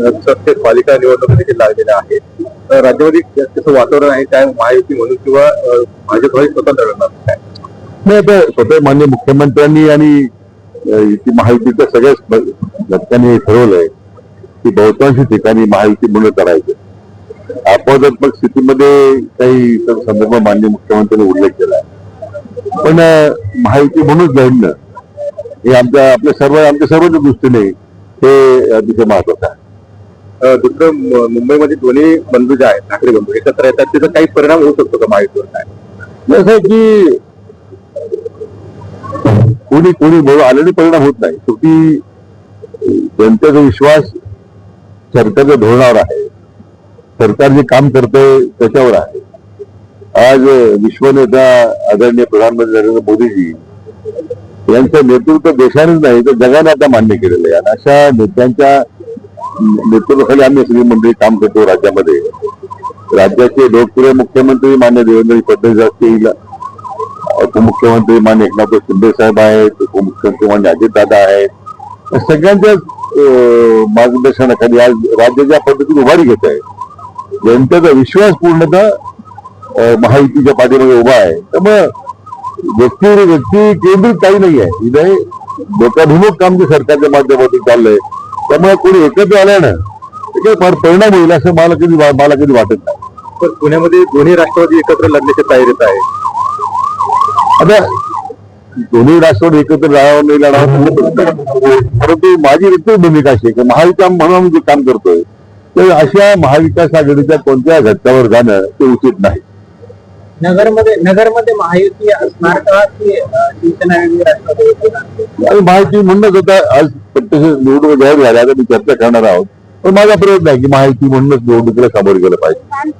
प्रत्येक पालिका निवडणूक देखील लागलेल्या आहेत. तर राज्यामध्ये त्याचं वातावरण आहे काय महायुती म्हणून किंवा अं, भाजप हे स्वतंत्र लढणार काय? नाही तर स्वतः मान्य मुख्यमंत्र्यांनी आणि महायुतीच्या सगळ्याच घटकांनी ठरवलंय की बहुतांश ठिकाणी महायुती म्हणून करायचं अपवादात्मक स्थितीमध्ये काही संदर्भ मान्य मुख्यमंत्र्यांनी उल्लेख केला. पण माहिती महायुती म्हणूनच लढणं हे आमच्या आपल्या सर्व आमच्या सर्वांच्या दृष्टीने हे अतिशय महत्वाचं आहे. दुसरं मुंबईमध्ये दोन्ही बंधू जे आहेत ठाकरे बंधू एकत्र येतात त्याचा काही परिणाम होऊ शकतो का महायुतीवर काय? जसं की कोणी कोणी बोलू आलेले परिणाम होत नाही. शेवटी जनतेचा विश्वास सरकारच्या धोरणावर आहे. सरकार जे काम करतंय त्याच्यावर आहे. आज विश्वनेता आदरणीय प्रधानमंत्री नरेंद्र मोदीजी यांचं नेतृत्व देशानेच नाही तर जगाने आता मान्य केलेलं आहे. आणि अशा नेत्यांच्या नेतृत्वाखाली आम्ही सगळी मंडळी काम करतो राज्यामध्ये. राज्याचे लोकप्रिय मुख्यमंत्री मान्य देवेंद्र फडणवीस असतील उपमुख्यमंत्री मान्य एकनाथ शिंदे साहेब आहेत उपमुख्यमंत्री मान्य अजितदादा आहेत. सगळ्यांच्या अं, मार्गदर्शनाखाली आज राज्य ज्या पद्धतीने उभारी घेत आहे जनतेचा विश्वास पूर्णतः महायुतीच्या पाठीमध्ये उभा आहे. त्यामुळे व्यक्तीवर व्यक्ती केंद्रित काही नाही आहे. इथे लोकाभिमुख काम जे सरकारच्या माध्यमातून चाललंय त्यामुळे कोणी एकत्र आलं ना त्याच्यावर फार परिणाम होईल असं मला कधी मला कधी वाटत नाही. पण पुण्यामध्ये दोन्ही राष्ट्रवादी एकत्र लढण्याच्या तयारीत आहे. आता दोन्ही राष्ट्रवादी एकत्र राहावं नाही लढावं परंतु माझी व्यक्ती भूमिका अशी आहे की महाविकास म्हणून जे काम करतोय तर अशा महाविकास आघाडीच्या कोणत्या घटकावर जाणं ते उचित नाही. नगरमध्ये नगरमध्ये महायुती असणार का की अं, शिवसेना वेगळी राष्ट्रवादी पण असणार? निवडणूक जाहीर झाल्या आता मी चर्चा करणार आहोत पण माझा प्रयत्न आहे की माहिती म्हणूनच निवडणुकीला सामोरे गेलं पाहिजे